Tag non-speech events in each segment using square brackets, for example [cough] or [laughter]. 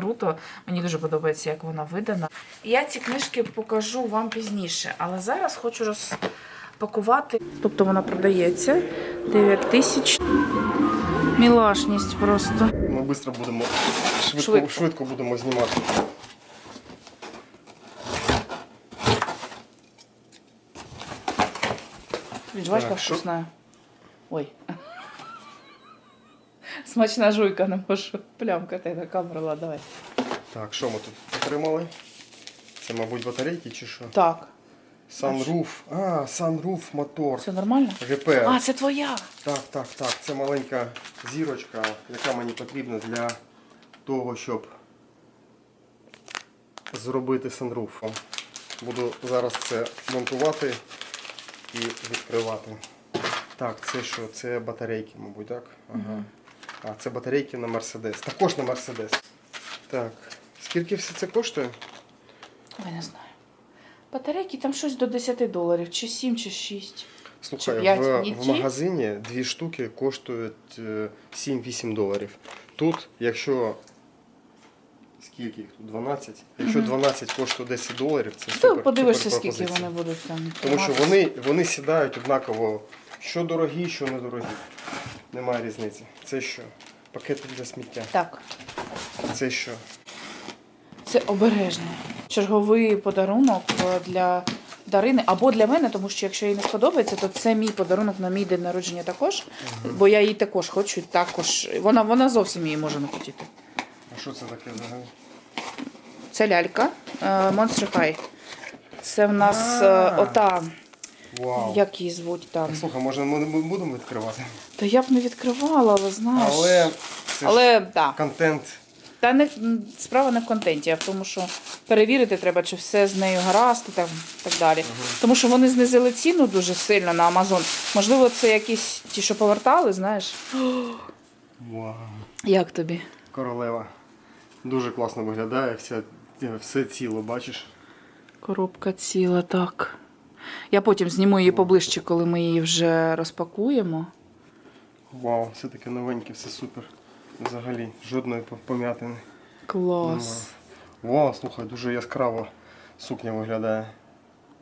круто. Мені дуже подобається, як вона видана. Я ці книжки покажу вам пізніше, але зараз хочу розпакувати. Тобто вона продається 9 тисяч. Мілашність просто. Ми швидко будемо швидко, Швидко. швидко. будемо знімати. Жвачка Так, що- вкусна. Ой. Смачна жуйка, не можу плямкати на камеру, давай. Так, що ми тут отримали? Це, мабуть, батарейки чи що? Так, Sunroof. А, Sunroof мотор. це нормально? ГП. А, це твоя. Так, так, так. Це маленька зірочка, яка мені потрібна для того, щоб зробити санруф. Буду зараз це монтувати і відкривати. Так, це що? Це батарейки, мабуть, так? Ага. А, це батарейки на Мерседес. Також на Мерседес. Так. Скільки все це коштує? Ой, не знаю. Батарейки там щось до 10 доларів, чи 7, чи 6. Слухай, Чи п'ять, в, ні в магазині дві штуки коштують е, 7-8 доларів. Тут, якщо скільки їх тут? 12? Якщо 12 коштує 10 доларів, це Ти супер. подивишся, супер скільки пропозиція. вони будуть там. Тому що триматися. вони, вони сідають однаково, що дорогі, що недорогі. Немає різниці. Це що? Пакети для сміття. Так, Це що? це обережне. Черговий подарунок для Дарини або для мене, тому що якщо їй не сподобається, то це мій подарунок на мій день народження також. Бо я її також хочу, також. Вона, вона зовсім її може не хотіти. А що це таке взагалі? Це лялька е, Monster High. Це в нас е, А. ота, Вау. як її звуть там. Слухай, може ми не будемо відкривати? Та я б не відкривала, але знаєш. Але це Але ж так. контент. Та не справа не в контенті, а в тому, що перевірити треба, чи все з нею гаразд і так, так далі. Тому що вони знизили ціну дуже сильно на Амазон. Можливо, це якісь ті, що повертали, знаєш. Вау. Як тобі? Королева. Дуже класно виглядає, вся, все ціло, бачиш? Коробка ціла, так. Я потім зніму її поближче, коли ми її вже розпакуємо. Вау, все таке новеньке, все супер. Взагалі, жодної по- пом'ятини. Клас. Вау, слухай, дуже яскраво сукня виглядає.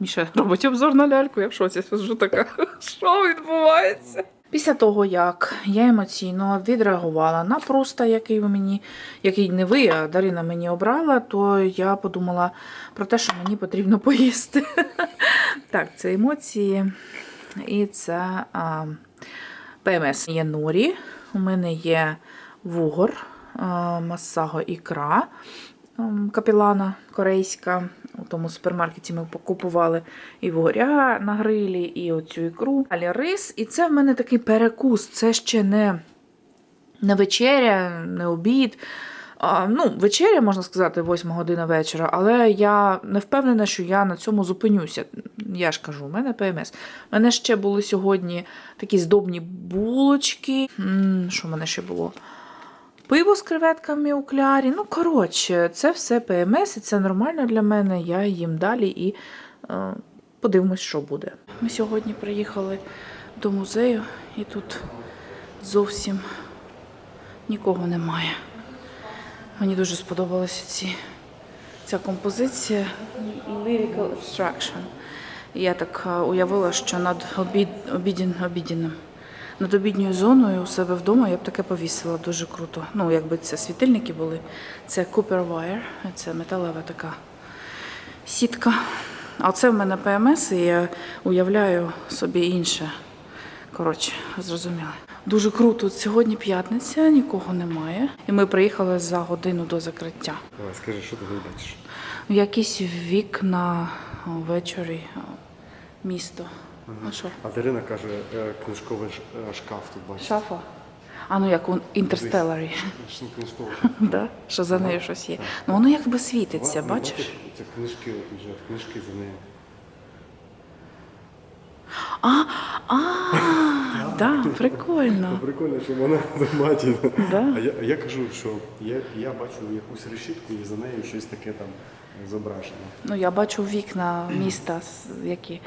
Міша робить обзор на ляльку, я в шоці сижу така. [laughs] Що відбувається? Після того, як я емоційно відреагувала на пруста, який ви мені, який не ви, а Дарина мені обрала, то я подумала про те, що мені потрібно [laughs] поїсти. Так, це емоції. І це ПМС. Є норі, у мене є вугор, масаго ікра капілана корейська. У тому супермаркеті ми покупували і вугоря на грилі, і оцю ікру. Далі рис. І це в мене такий перекус. Це ще не, не вечеря, не обід. А, ну, вечеря, можна сказати, 8 година вечора, але я не впевнена, що я на цьому зупинюся. Я ж кажу, у мене ПМС. У мене ще були сьогодні такі здобні булочки. М, Що в мене ще було? Пиво з креветками у клярі. Ну, коротше, це все ПМС, і це нормально для мене. Я їм далі і е, подивимось, що буде. Ми сьогодні приїхали до музею, і тут зовсім нікого немає. Мені дуже сподобалася ці, ця композиція Lyrical Abstraction. Я так е, уявила, що над обід, обідін, обідінним, над обідньою зоною у себе вдома я б таке повісила дуже круто. Ну, якби це світильники були. Це Cooper Wire, це металева така сітка. А це в мене ПМС, і я уявляю собі інше. Коротше, зрозуміли. Дуже круто. Сьогодні п'ятниця, нікого немає. І ми приїхали за годину до закриття. Давай, скажи, що ти тут бачиш? Якісь вікна ввечері, місто. А що? А Дарина каже, е, книжковий ш- е, шкаф тут бачиш. Шафа? А ну як у Інтерстелларі. Книжковий. [laughs] Да? Що за нею щось є. Ну воно якби світиться, бачиш? Це книжки, от книжки за нею. А, а, [laughs] да, прикольно. [laughs] Прикольно, що вона. Да. А я, а я кажу, що я, я бачу якусь решітку і за нею щось таке там зображено. Ну, я бачу вікна міста, с- які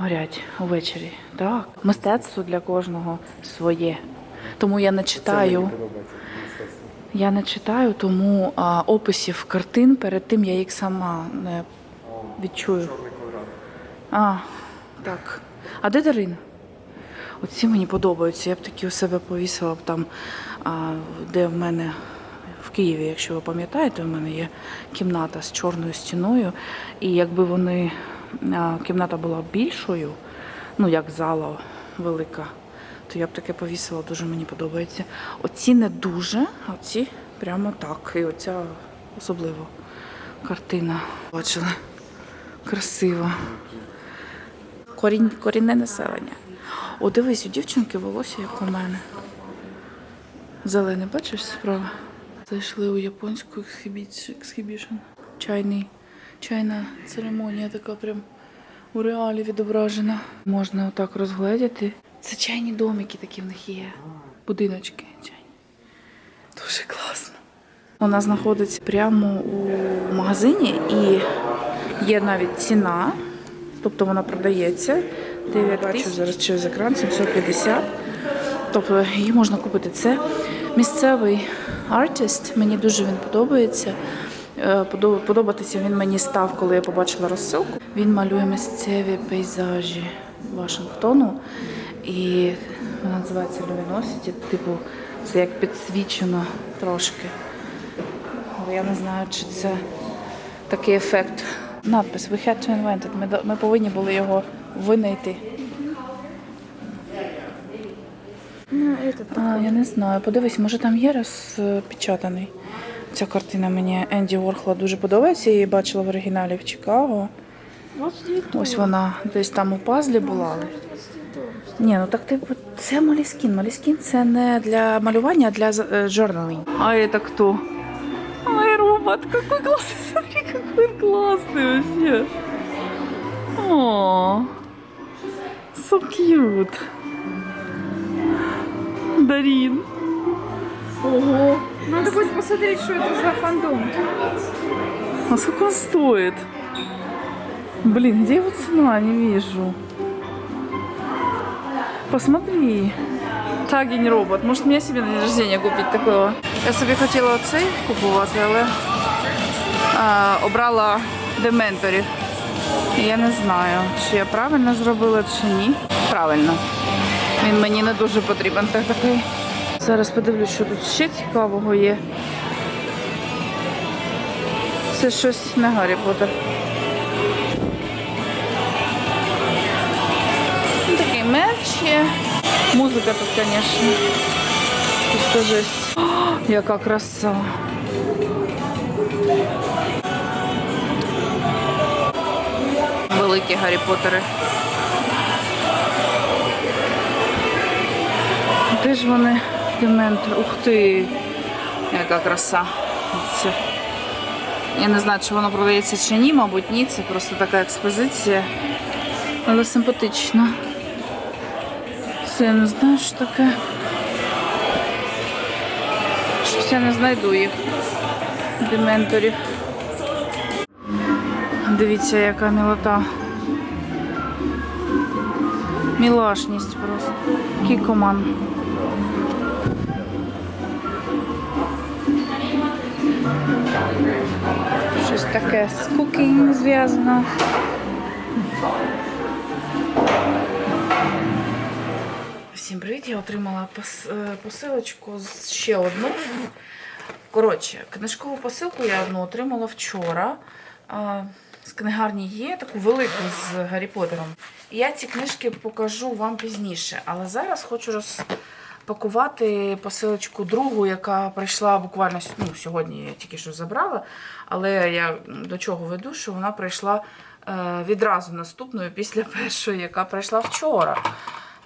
горять увечері. Так, мистецтво для кожного своє. Тому я не читаю. Я не читаю, тому а, описів картин перед тим я їх сама не відчую. А, так. А де Дарина? Оці мені подобаються. Я б такі у себе повісила б там, а, де в мене в Києві, якщо ви пам'ятаєте, у мене є кімната з чорною стіною. І якби вони кімната була більшою, ну як зала велика, то я б таке повісила, дуже мені подобається. Оці не дуже, а оці прямо так. І оця особливо картина. Бачили? Красиво. Корінь, корінне населення. О, дивись, у дівчинки волосся, як у мене. Зелене, бачиш справа? Зайшли у японську ексхібішн. Чайний, чайна церемонія така прям у реалі відображена. Можна отак розгледіти. Це чайні домики такі в них є. Будиночки чайні. Дуже класно. Вона знаходиться прямо у магазині і є навіть ціна, тобто вона продається. 9 бачу зараз через екран 750. Тобто її можна купити. Це місцевий артист. Мені дуже він подобається. Е, подо- Подобатися він мені став, коли я побачила розсилку. Він малює місцеві пейзажі Вашингтону. І вона називається Luminosity. Типу, це як підсвічено трошки. Але я не знаю, чи це такий ефект. Надпис We had to invent it. Ми, ми повинні були його винайти. Ну, А, я не знаю. Подивись, може там є розпечатаний. Ця картина мені Енді Ворхола дуже подобається. Я її бачила в оригіналі в Чикаго. Ось вона десь там у пазлі була. але- 29 долларов. Ні, ну так типу, це Моліскін. Моліскін це не для малювання, а для журналінг. А це хто? Ай, робот, какой классный, [laughs] смотри, какой он классный вообще. О, so cute. Дарин. Ого. Надо будет посмотреть, что это за фандом. А сколько он стоит? Блин, где его цена? Не вижу. Посмотри. Тагінь робот. Може мені собі на день рождения купити такого. Я собі хотіла оцей купувати, але а, обрала дементорів. Я не знаю, чи я правильно зробила, чи ні. Правильно. Він мені не дуже потрібен. Так такий. Зараз подивлюсь, що тут ще цікавого є. Це щось не Гаррі Поттер. Ну, Такий мерч є. Музика тут, звісно. Просто жесть. Яка краса. Великі Гаррі Поттери. Де ж вони? Дементор. Ух ти! Яка краса. Це. Я не знаю, чи воно продається чи ні, мабуть, ні. Це просто така експозиція. Але симпатично. Це я не знаю, що таке. Щось я не знайду їх. Дементорів. Дивіться, яка мілота. Мілашність просто. Кікоман. Таке з кукінг зв'язано. Всім привіт! Я отримала е, посилочку з ще одну. Коротше, книжкову посилку я одну отримала вчора. З книгарні є таку велику з Гаррі Поттером. Я ці книжки покажу вам пізніше. Але зараз хочу розпакувати посилочку другу, яка прийшла буквально ну, сьогодні, я тільки що забрала. Але я до чого веду, що вона прийшла е, відразу наступною після [laughs] першої, яка прийшла вчора.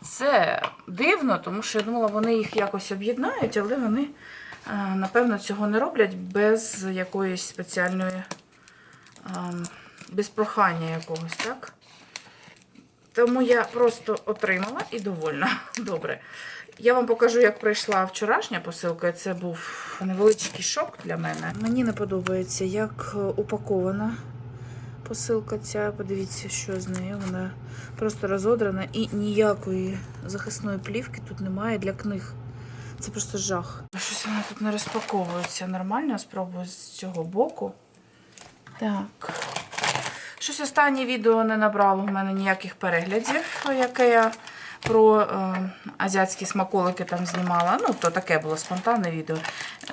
Це дивно, тому що я думала, вони їх якось об'єднають, але вони, е, напевно, цього не роблять без якоїсь спеціальної, ем, без прохання якогось, так? Тому я просто отримала і довольна. [laughs] Добре. Я вам покажу, як прийшла вчорашня посилка. Це був невеличкий шок для мене. Мені не подобається, як е, упакована посилка ця. Подивіться, що з нею. Вона просто розодрана і ніякої захисної плівки тут немає для книг. Це просто жах. Щось воно тут не розпаковується нормально, спробую з цього боку. Так. Щось останнє відео не набрало в мене ніяких переглядів, яке я про е, азіатські смаколики там знімала. Ну, то таке було спонтанне відео.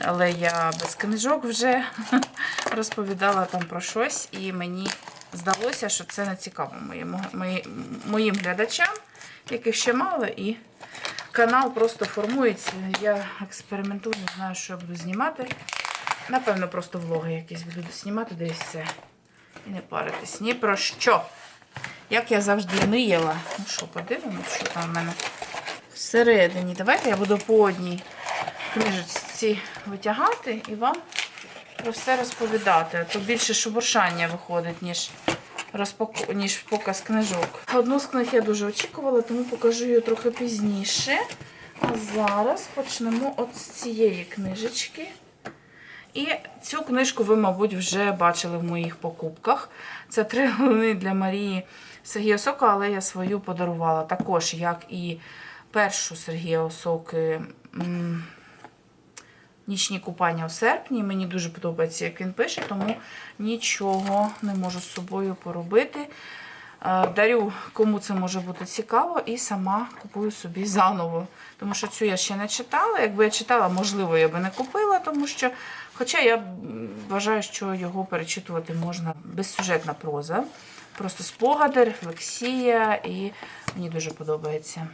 Але я без книжок вже [laughs] розповідала там про щось, і мені здалося, що це не цікаво моїм, мої- моїм глядачам, яких ще мало, і канал просто формується. Я експериментую, не знаю, що я буду знімати. Напевно, просто влоги якісь буду знімати, де і все. І не паритись ні про що. Як я завжди мріяла. Ну що, подивимось, що там в мене всередині. Давайте я буду по одній книжці витягати і вам про все розповідати. А то більше шебуршання виходить, ніж, розпаку... ніж показ книжок. Одну з книг я дуже очікувала, тому покажу її трохи пізніше. А зараз почнемо от з цієї книжечки. І цю книжку ви, мабуть, вже бачили в моїх покупках. Це три головни для Марії Сергія Осока, але я свою подарувала також, як і першу Сергія Осоки Нічні купання у серпні. Мені дуже подобається, як він пише, тому нічого не можу з собою поробити. Е, Дарю, кому це може бути цікаво, і сама купую собі заново. Тому що цю я ще не читала. Якби я читала, можливо, я би не купила, тому що, хоча я вважаю, що його перечитувати можна безсюжетна проза. Просто спогади, рефлексія, і мені дуже подобається.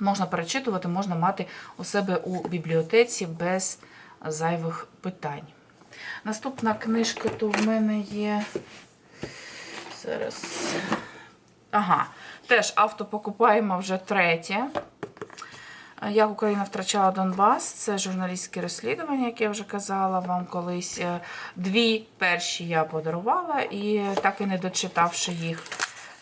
Можна перечитувати, можна мати у себе у бібліотеці без зайвих питань. Наступна книжка то в мене є. Зараз. Ага, теж автопокупаємо вже третє. Як Україна втрачала Донбас, це журналістське розслідування, яке я вже казала вам колись. Е, Дві перші я подарувала і так і не дочитавши їх.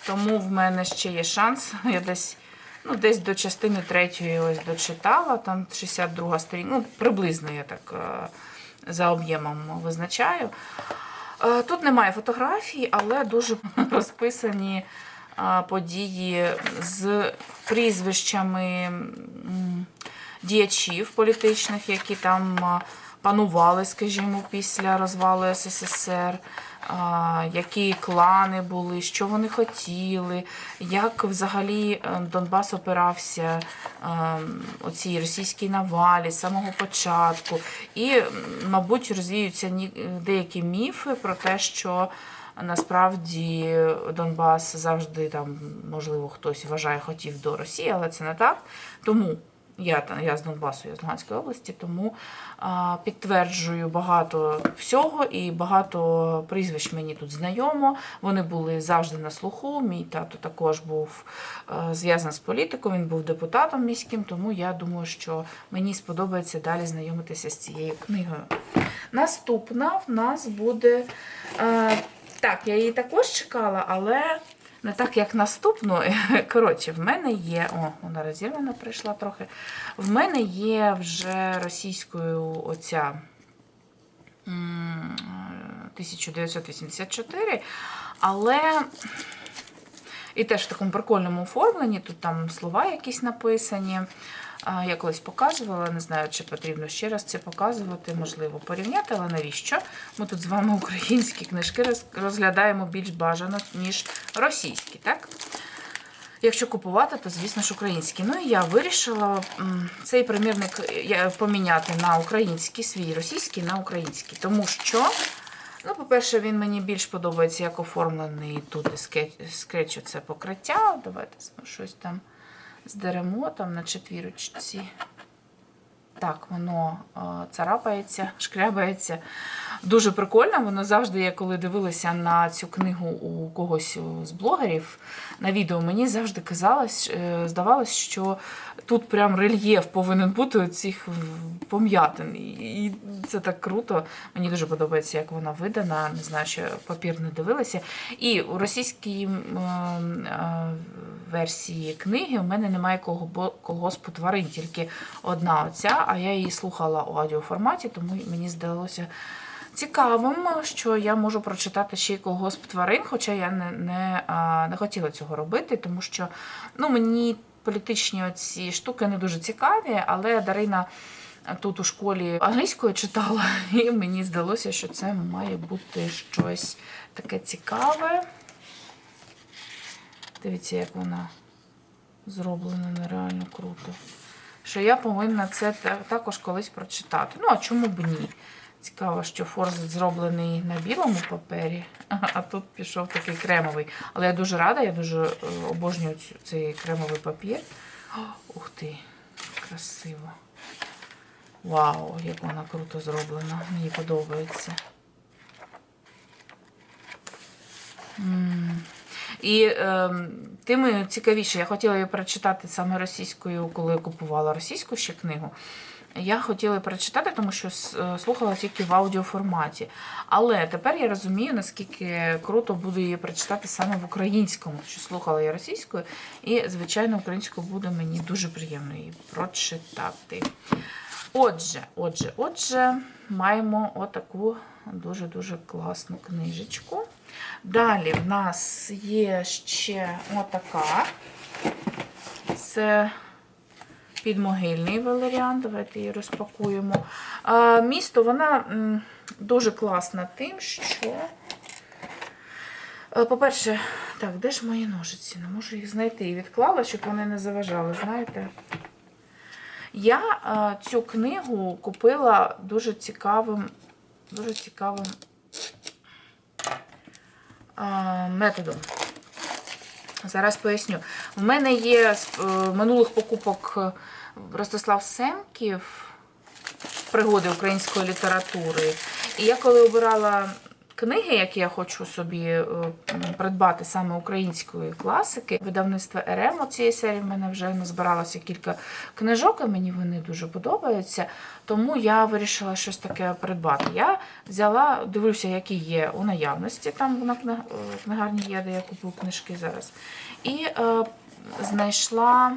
Тому в мене ще є шанс. [laughs] Я десь, ну, десь до частини третьої ось дочитала, там 62 сторінка, ну, приблизно я так е, за об'ємом визначаю. Е, Тут немає фотографій, але дуже [laughs] розписані події з прізвищами діячів політичних, які там е, панували, скажімо, після розвалу СССР, е, які клани були, що вони хотіли, як взагалі е, Донбас опирався е, оцій російській навалі з самого початку. І, мабуть, розвіються деякі міфи про те, що насправді Донбас завжди там, можливо, хтось вважає, хотів до Росії, але це не так. Тому я, я з Донбасу, я з Луганської області, тому а, підтверджую багато всього і багато прізвищ мені тут знайомо. Вони були завжди на слуху. Мій тато також був е, зв'язаний з політикою, він був депутатом міським, тому я думаю, що мені сподобається далі знайомитися з цією книгою. Наступна в нас буде. Так, я її також чекала, але не так, як наступну. [laughs] Коротше, в мене є. О, вона розірвана прийшла трохи. В мене є вже російською оця. 1984, але і теж в такому прикольному оформленні. Тут там слова якісь написані. Я колись показувала, не знаю, чи потрібно ще раз це показувати, можливо, порівняти, але навіщо? Ми тут з вами українські книжки розглядаємо більш бажано, ніж російські, так? Якщо купувати, то звісно ж українські. Ну і я вирішила цей примірник е, поміняти на український, свій російський на український. Тому що, ну, по-перше, він мені більш подобається, як оформлений тут скетч, це покриття. Давайте щось там здеремо там на четвірочці. Так, воно е, царапається, шкрябається. Дуже прикольно. Воно завжди, я коли дивилася на цю книгу у когось з блогерів на відео, мені завжди казалось, е, здавалось, що тут прям рельєф повинен бути цих пом'ятин. І це так круто. Мені дуже подобається, як вона видана. Не знаю, що папір не дивилася. І у російській е, версії книги у мене немає колгоспу тварин, тільки одна оця, а я її слухала у аудіоформаті, тому мені здалося цікавим, що я можу прочитати ще й колгосп тварин, хоча я не, не, не хотіла цього робити, тому що ну, мені політичні ці штуки не дуже цікаві, але Дарина тут у школі англійською читала, [laughs] і мені здалося, що це має бути щось таке цікаве. Дивіться, як вона зроблена нереально круто. Що я повинна це також колись прочитати. Ну, а чому б ні? Цікаво, що форзит зроблений на білому папері, а тут пішов такий кремовий. Але я дуже рада, я дуже е, обожнюю цей кремовий папір. Ух ти, красиво. Вау, як вона круто зроблена. Мені подобається. І ем, тим цікавіше, я хотіла її прочитати саме російською, коли купувала російську ще книгу. Я хотіла прочитати, тому що е, слухала тільки в аудіоформаті. Але тепер я розумію, наскільки круто буде її прочитати саме в українському, що слухала я російською, і, звичайно, українською буде мені дуже приємно її прочитати. Отже, отже, отже, маємо отаку дуже-дуже класну книжечку. Далі в нас є ще отака. Це підмогильний валеріан. Давайте її розпакуємо. Місто вона дуже класна тим, що. е, По-перше, так, де ж мої ножиці? Не можу їх знайти. І відклала, щоб вони не заважали, знаєте. Я е, цю книгу купила дуже цікавим, дуже цікавим е, методом. Зараз поясню. В мене є з е, минулих покупок е, Ростислав Семків пригоди української літератури. І я коли обирала книги, які я хочу собі е, придбати саме української класики, видавництво РМ цієї серії в мене вже назбиралося кілька книжок, і мені вони дуже подобаються. Тому я вирішила щось таке придбати. Я взяла, дивлюся, які є у наявності. Там на книгарні є, де я купую книжки зараз. І е, знайшла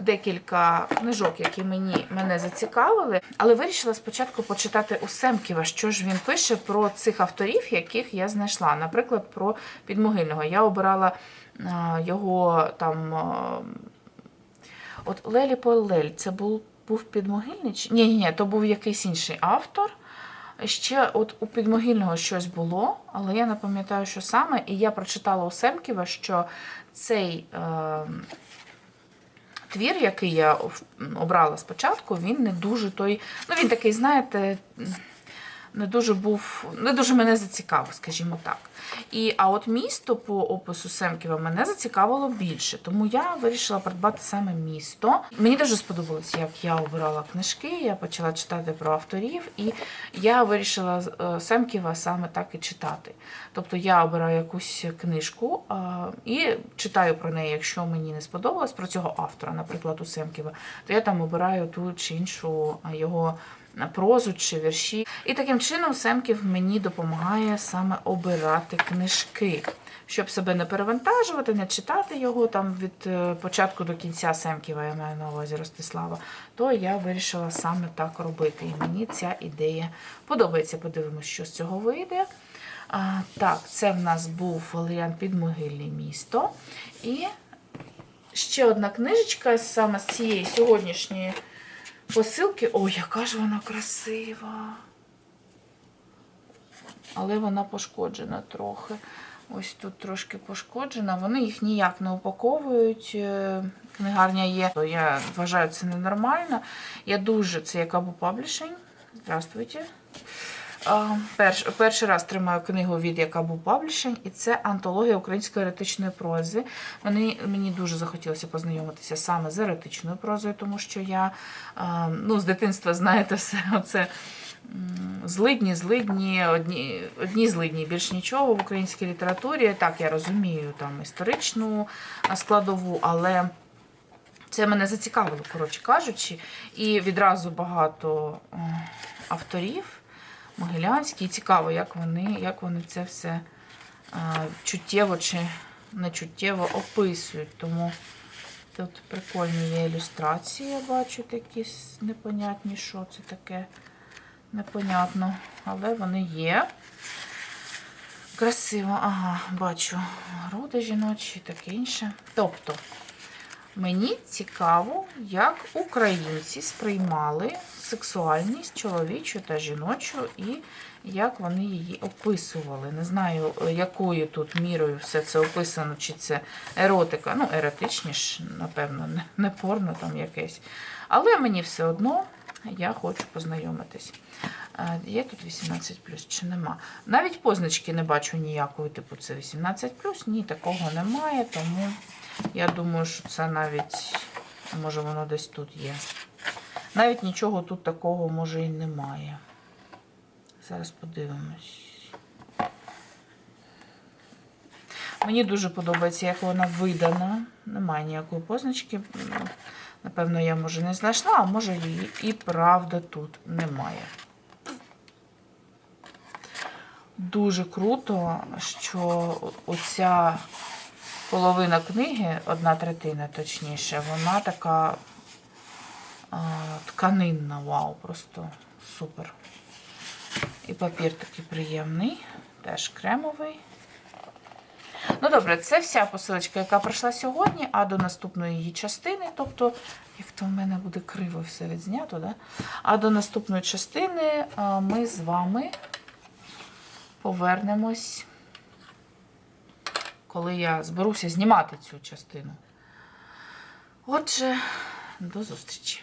декілька книжок, які мені, мене зацікавили, але вирішила спочатку почитати у Семківа, що ж він пише про цих авторів, яких я знайшла. Наприклад, про підмогильного. Я обирала а, його там. а, От Лелі Полель, це був, був підмогильний? Ні, ні, ні, то був якийсь інший автор. Ще от у підмогильного щось було, але я не пам'ятаю, що саме. І я прочитала у Семківа, що цей. Е, твір, який я обрала спочатку, він не дуже той. Ну, він такий, знаєте, не дуже був, не дуже мене зацікавив, скажімо так. І, а от місто по опису Семківа мене зацікавило більше, тому я вирішила придбати саме місто. Мені дуже сподобалось, як я обирала книжки, я почала читати про авторів, і я вирішила е, Семківа саме так і читати. Тобто я обираю якусь книжку і читаю про неї, якщо мені не сподобалось про цього автора, наприклад, у Семківа, то я там обираю ту чи іншу а, його прозу чи вірші. І таким чином Семків мені допомагає саме обирати книжки. Щоб себе не перевантажувати, не читати його там від е, початку до кінця Семківа, я маю на увазі Ростислава, то я вирішила саме так робити. І мені ця ідея подобається. Подивимось, що з цього вийде. А, так, це в нас був Валеріан Підмогильне місто. І ще одна книжечка саме з цієї сьогоднішньої посилки. Ой, яка ж вона красива! Але вона пошкоджена трохи. Ось тут трошки пошкоджена. Вони їх ніяк не упаковують. е, Книгарня є. Я вважаю, це ненормально. Я дуже це як або Паблішень. Здравствуйте. Перш, перший раз тримаю книгу від Якабу Паблішень, і це антологія української еретичної прози. Мені, мені дуже захотілося познайомитися саме з еретичною прозою, тому що я ну, з дитинства, знаєте, все оце злидні, злидні, одні, одні злидні, більш нічого в українській літературі. Так, я розумію там історичну складову, але. Це мене зацікавило, коротше кажучи, і відразу багато авторів Могилянський. І цікаво, як вони, як вони це все е, чуттєво чи нечуттєво описують. Тому тут прикольні є ілюстрації, я бачу такі непонятні, що це таке непонятно, але вони є. Красиво, ага, бачу груди жіночі таке інше. Тобто, Мені цікаво, як українці сприймали сексуальність чоловічу та жіночу і як вони її описували. Не знаю, якою тут мірою все це описано, чи це еротика. Ну, еротичніше, напевно, не- порно там якесь. Але мені все одно я хочу познайомитись. Е, Є тут 18 чи нема. Навіть позначки не бачу ніякої, типу це 18 ні, такого немає, тому я думаю, що це навіть, може, воно десь тут є. Навіть нічого тут такого, може, і немає. Зараз подивимось. Мені дуже подобається, як вона видана. Немає ніякої позначки. Напевно, я може не знайшла, а може її і правда тут немає. Дуже круто, що оця половина книги, одна третина точніше, вона така а, тканинна. Вау, просто супер. І папір такий приємний, теж кремовий. Ну добре, це вся посилочка, яка прийшла сьогодні, а до наступної її частини, тобто, як то в мене буде криво все відзнято, да? а до наступної частини ми з вами повернемось, коли я зберуся знімати цю частину. Отже, до зустрічі.